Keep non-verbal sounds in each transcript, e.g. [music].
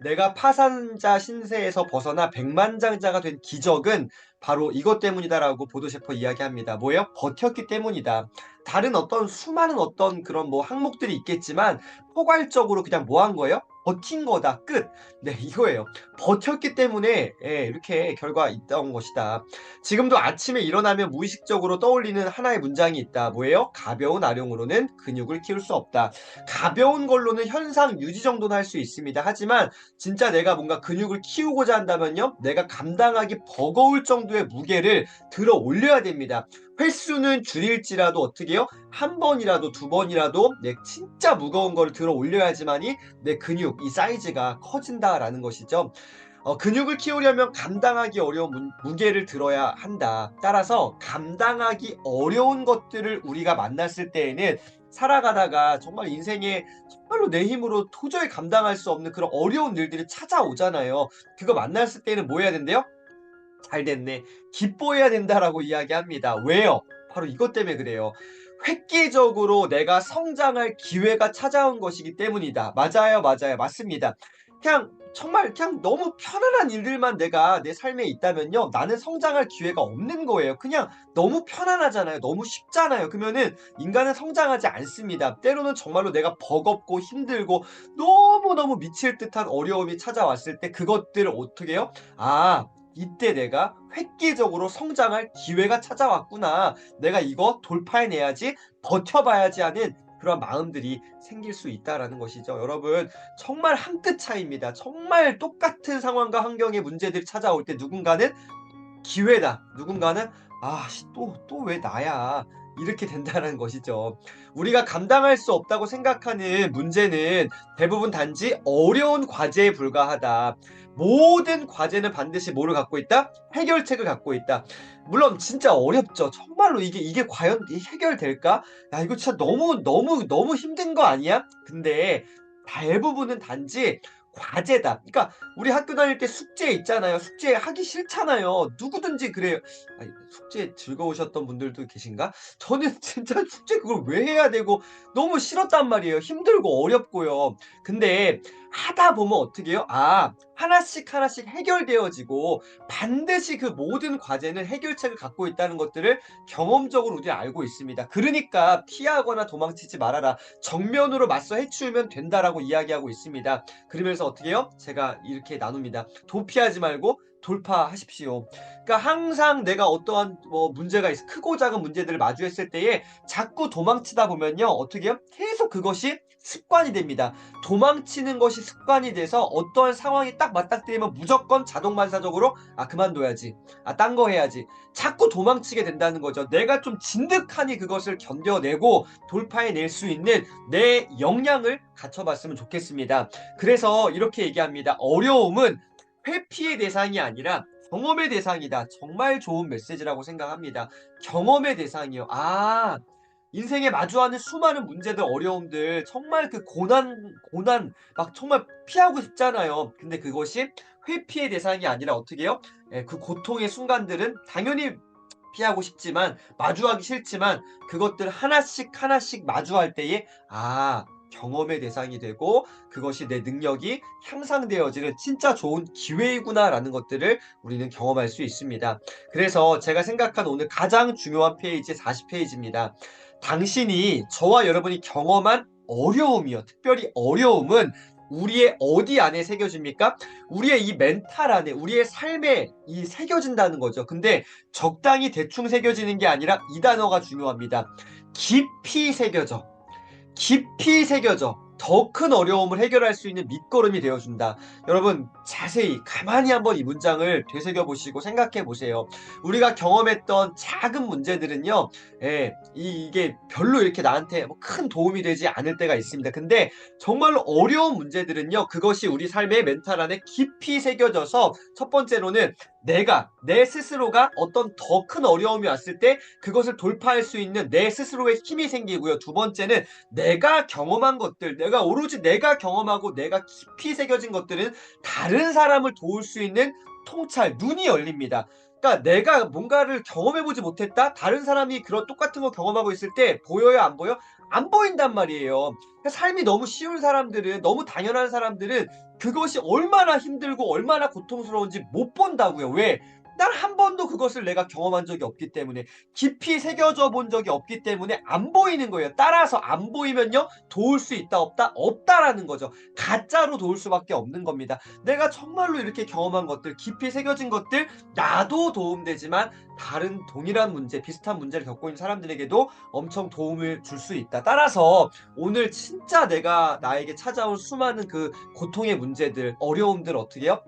내가 파산자 신세에서 벗어나 백만장자가 된 기적은 바로 이것 때문이다라고 보도셰퍼 이야기합니다. 뭐예요? 버텼기 때문이다. 다른 어떤 수많은 어떤 그런 뭐 항목들이 있겠지만 포괄적으로 그냥 뭐 한 거예요? 버틴 거다. 끝. 네, [laughs] 이거예요. 버텼기 때문에 예, 이렇게 결과 있던 것이다. 지금도 아침에 일어나면 무의식적으로 떠올리는 하나의 문장이 있다. 뭐예요? 가벼운 아령으로는 근육을 키울 수 없다. 가벼운 걸로는 현상 유지 정도는 할 수 있습니다. 하지만 진짜 내가 뭔가 근육을 키우고자 한다면요. 내가 감당하기 버거울 정도의 무게를 들어 올려야 됩니다. 횟수는 줄일지라도 어떻게 해요? 한 번이라도 두 번이라도 내 진짜 무거운 거를 들어 올려야지만이 내 근육 이 사이즈가 커진다라는 것이죠. 어, 근육을 키우려면 감당하기 어려운 무, 무게를 들어야 한다. 따라서 감당하기 어려운 것들을 우리가 만났을 때에는 살아가다가 정말 인생에 정말로 내 힘으로 도저히 감당할 수 없는 그런 어려운 일들이 찾아오잖아요. 그거 만났을 때는 뭐 해야 된대요? 잘 됐네. 기뻐해야 된다라고 이야기합니다. 왜요? 바로 이것 때문에 그래요. 획기적으로 내가 성장할 기회가 찾아온 것이기 때문이다. 맞아요, 맞아요. 맞습니다. 그냥 정말 그냥 너무 편안한 일들만 내가 내 삶에 있다면요. 나는 성장할 기회가 없는 거예요. 그냥 너무 편안하잖아요. 너무 쉽잖아요. 그러면은 인간은 성장하지 않습니다. 때로는 정말로 내가 버겁고 힘들고 너무너무 미칠 듯한 어려움이 찾아왔을 때 그것들을 어떻게 해요? 아, 이때 내가 획기적으로 성장할 기회가 찾아왔구나. 내가 이거 돌파해내야지, 버텨봐야지 하는 그런 마음들이 생길 수 있다라는 것이죠. 여러분, 정말 한 끗 차이입니다. 정말 똑같은 상황과 환경의 문제들이 찾아올 때 누군가는 기회다. 누군가는 아, 또, 또 왜 나야. 이렇게 된다는 것이죠. 우리가 감당할 수 없다고 생각하는 문제는 대부분 단지 어려운 과제에 불과하다. 모든 과제는 반드시 뭐를 갖고 있다? 해결책을 갖고 있다. 물론 진짜 어렵죠. 정말로 이게 이게 과연 해결될까? 야 이거 진짜 너무 너무 너무 힘든 거 아니야? 근데 대부분은 단지 과제다. 그러니까 우리 학교 다닐 때 숙제 있잖아요. 숙제 하기 싫잖아요. 누구든지 그래요. 아니, 숙제 즐거우셨던 분들도 계신가? 저는 [laughs] 진짜 숙제 그걸 왜 해야 되고 너무 싫었단 말이에요. 힘들고 어렵고요. 근데 하다 보면 어떻게 해요? 아, 하나씩 하나씩 해결되어지고 반드시 그 모든 과제는 해결책을 갖고 있다는 것들을 경험적으로 우리는 알고 있습니다. 그러니까 피하거나 도망치지 말아라. 정면으로 맞서 해치우면 된다라고 이야기하고 있습니다. 그러면서 어떻게 해요? 제가 이렇게 나눕니다. 도피하지 말고 돌파하십시오. 그러니까 항상 내가 어떠한 뭐 문제가 있어 크고 작은 문제들을 마주했을 때에 자꾸 도망치다 보면요 어떻게 해요? 계속 그것이 습관이 됩니다. 도망치는 것이 습관이 돼서 어떠한 상황이 딱 맞닥뜨리면 무조건 자동 반사적으로 아 그만둬야지. 아 딴 거 해야지. 자꾸 도망치게 된다는 거죠. 내가 좀 진득하니 그것을 견뎌내고 돌파해낼 수 있는 내 역량을 갖춰봤으면 좋겠습니다. 그래서 이렇게 얘기합니다. 어려움은 회피의 대상이 아니라 경험의 대상이다. 정말 좋은 메시지라고 생각합니다. 경험의 대상이요. 아, 인생에 마주하는 수많은 문제들, 어려움들, 정말 그 고난, 고난, 막 정말 피하고 싶잖아요. 근데 그것이 회피의 대상이 아니라 어떻게 해요? 예, 그 고통의 순간들은 당연히 피하고 싶지만, 마주하기 싫지만, 그것들 하나씩 하나씩 마주할 때에, 아, 경험의 대상이 되고 그것이 내 능력이 향상되어지는 진짜 좋은 기회이구나라는 것들을 우리는 경험할 수 있습니다. 그래서 제가 생각한 오늘 가장 중요한 페이지 40페이지입니다. 당신이 저와 여러분이 경험한 어려움이요. 특별히 어려움은 우리의 어디 안에 새겨집니까? 우리의 이 멘탈 안에, 우리의 삶에 이 새겨진다는 거죠. 근데 적당히 대충 새겨지는 게 아니라 이 단어가 중요합니다. 깊이 새겨져. 깊이 새겨져 더 큰 어려움을 해결할 수 있는 밑거름이 되어준다. 여러분 자세히 가만히 한번 이 문장을 되새겨 보시고 생각해 보세요. 우리가 경험했던 작은 문제들은요, 예, 이, 이게 별로 이렇게 나한테 뭐 큰 도움이 되지 않을 때가 있습니다. 근데 정말로 어려운 문제들은요, 그것이 우리 삶의 멘탈 안에 깊이 새겨져서 첫 번째로는 내가 내 스스로가 어떤 더 큰 어려움이 왔을 때 그것을 돌파할 수 있는 내 스스로의 힘이 생기고요. 두 번째는 내가 경험한 것들, 내가 오로지 내가 경험하고 내가 깊이 새겨진 것들은 다른 사람을 도울 수 있는 통찰, 눈이 열립니다. 그러니까 내가 뭔가를 경험해보지 못했다? 다른 사람이 그런 똑같은 거 경험하고 있을 때 보여요, 안 보여? 안 보인단 말이에요. 삶이 너무 쉬운 사람들은, 너무 당연한 사람들은 그것이 얼마나 힘들고 얼마나 고통스러운지 못 본다고요. 왜? 난한 번도 그것을 내가 경험한 적이 없기 때문에 깊이 새겨져 본 적이 없기 때문에 안 보이는 거예요. 따라서 안 보이면요 도울 수 있다 없다 없다라는 거죠. 가짜로 도울 수밖에 없는 겁니다. 내가 정말로 이렇게 경험한 것들 깊이 새겨진 것들 나도 도움되지만 다른 동일한 문제 비슷한 문제를 겪고 있는 사람들에게도 엄청 도움을 줄 수 있다. 따라서 오늘 진짜 내가 나에게 찾아온 수많은 그 고통의 문제들 어려움들 어떻게 해요?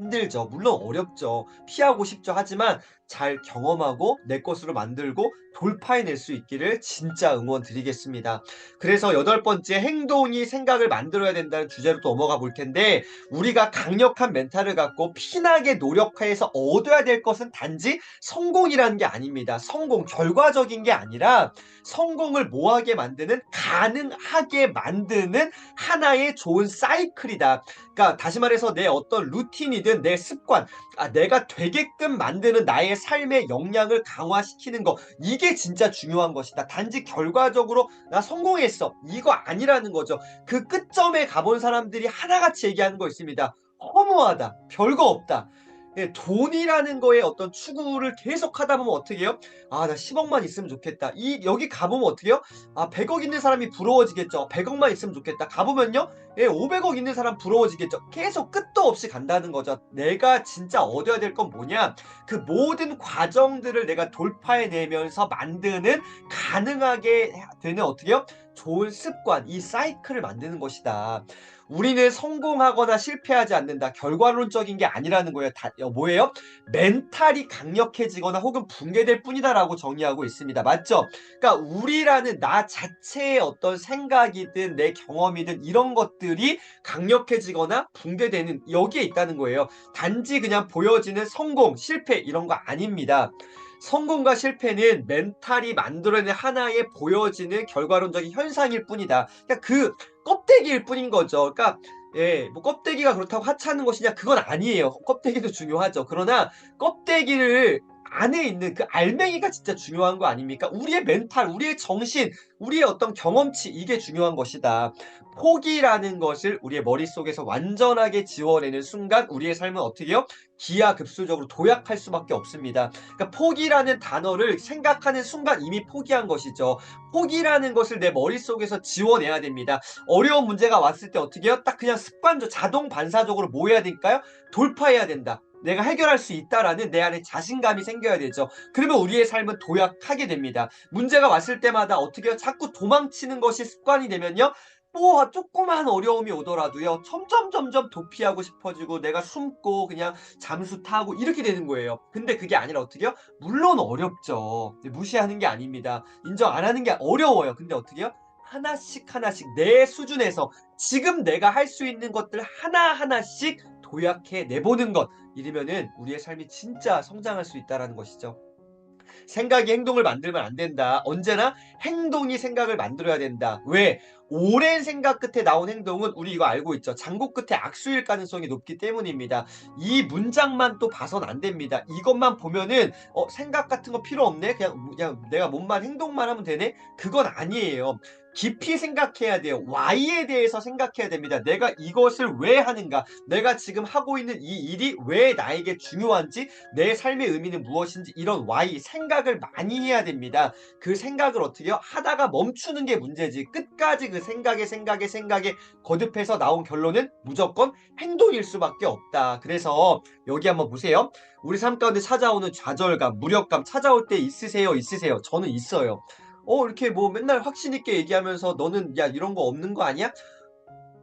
힘들죠. 물론 어렵죠. 피하고 싶죠. 하지만 잘 경험하고 내 것으로 만들고 돌파해낼 수 있기를 진짜 응원 드리겠습니다. 그래서 여덟 번째 행동이 생각을 만들어야 된다는 주제로 또 넘어가 볼 텐데 우리가 강력한 멘탈을 갖고 피나게 노력해서 얻어야 될 것은 단지 성공이라는 게 아닙니다. 성공, 결과적인 게 아니라 성공을 뭐하게 만드는 가능하게 만드는 하나의 좋은 사이클이다. 그러니까 다시 말해서 내 어떤 루틴이든 내 습관, 아, 내가 되게끔 만드는 나의 삶의 역량을 강화시키는 거 이게 진짜 중요한 것이다. 단지 결과적으로 나 성공했어 이거 아니라는 거죠. 그 끝점에 가본 사람들이 하나같이 얘기하는 거 있습니다. 허무하다, 별거 없다. 예, 돈이라는 거에 어떤 추구를 계속 하다 보면 어떻게 해요? 아, 나 10억만 있으면 좋겠다. 이, 여기 가보면 어떻게 해요? 아, 100억 있는 사람이 부러워지겠죠. 100억만 있으면 좋겠다. 가보면요? 예, 500억 있는 사람 부러워지겠죠. 계속 끝도 없이 간다는 거죠. 내가 진짜 얻어야 될 건 뭐냐? 그 모든 과정들을 내가 돌파해내면서 만드는 가능하게 되는 어떻게 해요? 좋은 습관, 이 사이클을 만드는 것이다. 우리는 성공하거나 실패하지 않는다. 결과론적인 게 아니라는 거예요. 다, 어, 뭐예요? 멘탈이 강력해지거나 혹은 붕괴될 뿐이다라고 정의하고 있습니다. 맞죠? 그러니까 우리라는 나 자체의 어떤 생각이든 내 경험이든 이런 것들이 강력해지거나 붕괴되는 여기에 있다는 거예요. 단지 그냥 보여지는 성공, 실패 이런 거 아닙니다. 성공과 실패는 멘탈이 만들어낸 하나의 보여지는 결과론적인 현상일 뿐이다. 그러니까 그 껍데기일 뿐인 거죠. 그러니까 예, 뭐 껍데기가 그렇다고 하찮은 것이냐? 그건 아니에요. 껍데기도 중요하죠. 그러나 껍데기를 안에 있는 그 알맹이가 진짜 중요한 거 아닙니까? 우리의 멘탈, 우리의 정신, 우리의 어떤 경험치 이게 중요한 것이다. 포기라는 것을 우리의 머릿속에서 완전하게 지워내는 순간 우리의 삶은 어떻게 해요? 기하급수적으로 도약할 수밖에 없습니다. 그러니까 포기라는 단어를 생각하는 순간 이미 포기한 것이죠. 포기라는 것을 내 머릿속에서 지워내야 됩니다. 어려운 문제가 왔을 때 어떻게 해요? 딱 그냥 습관적, 자동 반사적으로 뭐 해야 될까요? 돌파해야 된다. 내가 해결할 수 있다라는 내 안에 자신감이 생겨야 되죠. 그러면 우리의 삶은 도약하게 됩니다. 문제가 왔을 때마다 어떻게? 자꾸 도망치는 것이 습관이 되면요. 뭐 조그만 어려움이 오더라도요. 점점 점점 도피하고 싶어지고 내가 숨고 그냥 잠수 타고 이렇게 되는 거예요. 근데 그게 아니라 어떻게 해요? 물론 어렵죠. 무시하는 게 아닙니다. 인정 안 하는 게 어려워요. 근데 어떻게 해요? 하나씩 하나씩 내 수준에서 지금 내가 할 수 있는 것들 하나하나씩 도약해 내보는 것 이러면은 우리의 삶이 진짜 성장할 수 있다라는 것이죠. 생각이 행동을 만들면 안 된다. 언제나 행동이 생각을 만들어야 된다. 왜? 오랜 생각 끝에 나온 행동은 우리 이거 알고 있죠. 장고 끝에 악수일 가능성이 높기 때문입니다. 이 문장만 또 봐선 안 됩니다. 이것만 보면은 어, 생각 같은 거 필요 없네. 그냥 그냥 내가 몸만 행동만 하면 되네. 그건 아니에요. 깊이 생각해야 돼요. Y에 대해서 생각해야 됩니다. 내가 이것을 왜 하는가? 내가 지금 하고 있는 이 일이 왜 나에게 중요한지, 내 삶의 의미는 무엇인지 이런 Y 생각을 많이 해야 됩니다. 그 생각을 어떻게 요 하다가 멈추는 게 문제지. 끝까지 그 생각에 생각에 생각에 거듭해서 나온 결론은 무조건 행동일 수밖에 없다. 그래서 여기 한번 보세요. 우리 삶 가운데 찾아오는 좌절감, 무력감 찾아올 때 있으세요? 있으세요? 저는 있어요. 어 이렇게 뭐 맨날 확신 있게 얘기하면서 너는 야 이런 거 없는 거 아니야?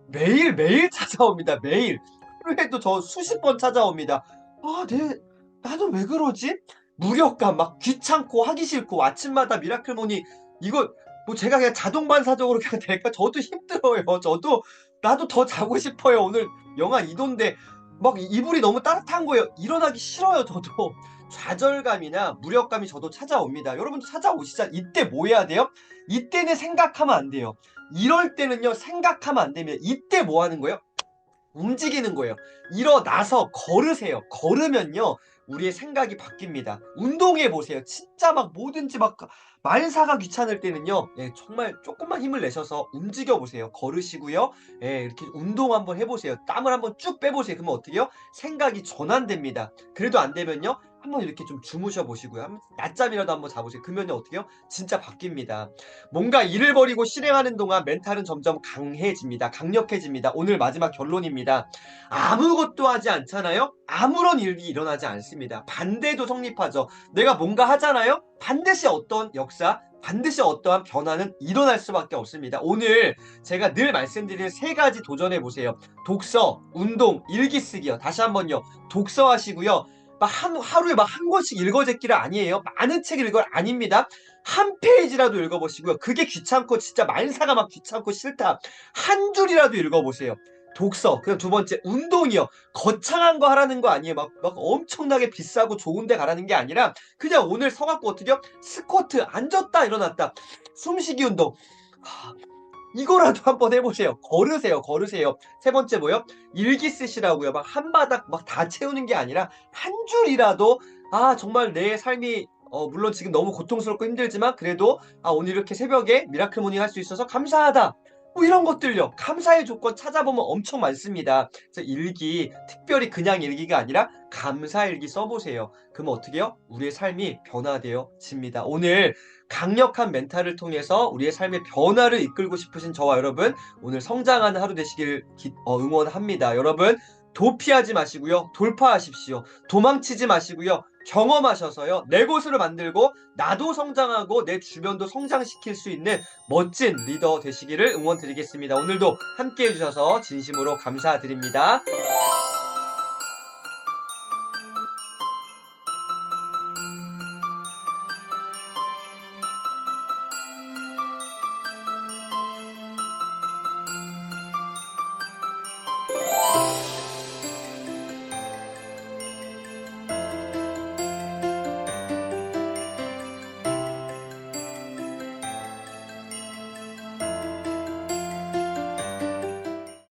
매일 매일 [laughs] 찾아옵니다. 매일 하루에도 저 수십 번 찾아옵니다. 아, 내 나는 왜 그러지? 무력감 막 귀찮고 하기 싫고 아침마다 미라클모니 이거 뭐 제가 그냥 자동 반사적으로 그냥 될까? 저도 힘들어요. 저도 나도 더 자고 싶어요. 오늘 영하 2도인데 막 이불이 너무 따뜻한 거예요. 일어나기 싫어요. 저도. [laughs] 좌절감이나 무력감이 저도 찾아옵니다. 여러분도 찾아오시자 이때 뭐 해야 돼요? 이때는 생각하면 안 돼요. 이럴 때는요 생각하면 안 되면 이때 뭐 하는 거예요? 움직이는 거예요. 일어나서 걸으세요. 걸으면요. 우리의 생각이 바뀝니다. 운동해 보세요. 진짜 막 뭐든지 막 말사가 귀찮을 때는요. 예, 정말 조금만 힘을 내셔서 움직여 보세요. 걸으시고요. 예, 이렇게 운동 한번 해보세요. 땀을 한번 쭉 빼보세요. 그러면 어떻게요? 생각이 전환됩니다. 그래도 안 되면요. 한번 이렇게 좀 주무셔 보시고요. 한번 낮잠이라도 한번 자보세요. 그러면요 어떻게요? 진짜 바뀝니다. 뭔가 일을 벌이고 실행하는 동안 멘탈은 점점 강해집니다. 강력해집니다. 오늘 마지막 결론입니다. 아무것도 하지 않잖아요? 아무런 일이 일어나지 않습니다. 반대도 성립하죠. 내가 뭔가 하잖아요? 반드시 어떤 역사, 반드시 어떠한 변화는 일어날 수밖에 없습니다. 오늘 제가 늘 말씀드리는 세 가지 도전해 보세요. 독서, 운동, 일기 쓰기요. 다시 한번요. 독서 하시고요. 막 한, 하루에 막 한 권씩 읽어제기를 아니에요. 많은 책 읽을 아닙니다. 한 페이지라도 읽어보시고요. 그게 귀찮고 진짜 만사가 막 귀찮고 싫다. 한 줄이라도 읽어보세요. 독서. 그다음 두 번째 운동이요. 거창한 거 하라는 거 아니에요. 막, 막 엄청나게 비싸고 좋은 데 가라는 게 아니라 그냥 오늘 서갖고 어떻게요? 스쿼트 앉았다 일어났다. 숨쉬기 운동. 하, 이거라도 한번 해보세요. 걸으세요. 걸으세요. 세 번째 뭐요? 일기 쓰시라고요. 막 한 바닥 막 다 채우는 게 아니라 한 줄이라도 아 정말 내 삶이 어, 물론 지금 너무 고통스럽고 힘들지만 그래도 아 오늘 이렇게 새벽에 미라클 모닝 할 수 있어서 감사하다. 뭐 이런 것들요. 감사의 조건 찾아보면 엄청 많습니다. 그래서 일기 특별히 그냥 일기가 아니라 감사 일기 써보세요. 그러면 어떻게 해요? 우리의 삶이 변화되어 집니다. 오늘 강력한 멘탈을 통해서 우리의 삶의 변화를 이끌고 싶으신 저와 여러분 오늘 성장하는 하루 되시길 기- 어, 응원합니다. 여러분 도피하지 마시고요. 돌파하십시오. 도망치지 마시고요. 경험하셔서요. 내 곳으로 만들고 나도 성장하고 내 주변도 성장시킬 수 있는 멋진 리더 되시기를 응원드리겠습니다. 오늘도 함께 해주셔서 진심으로 감사드립니다.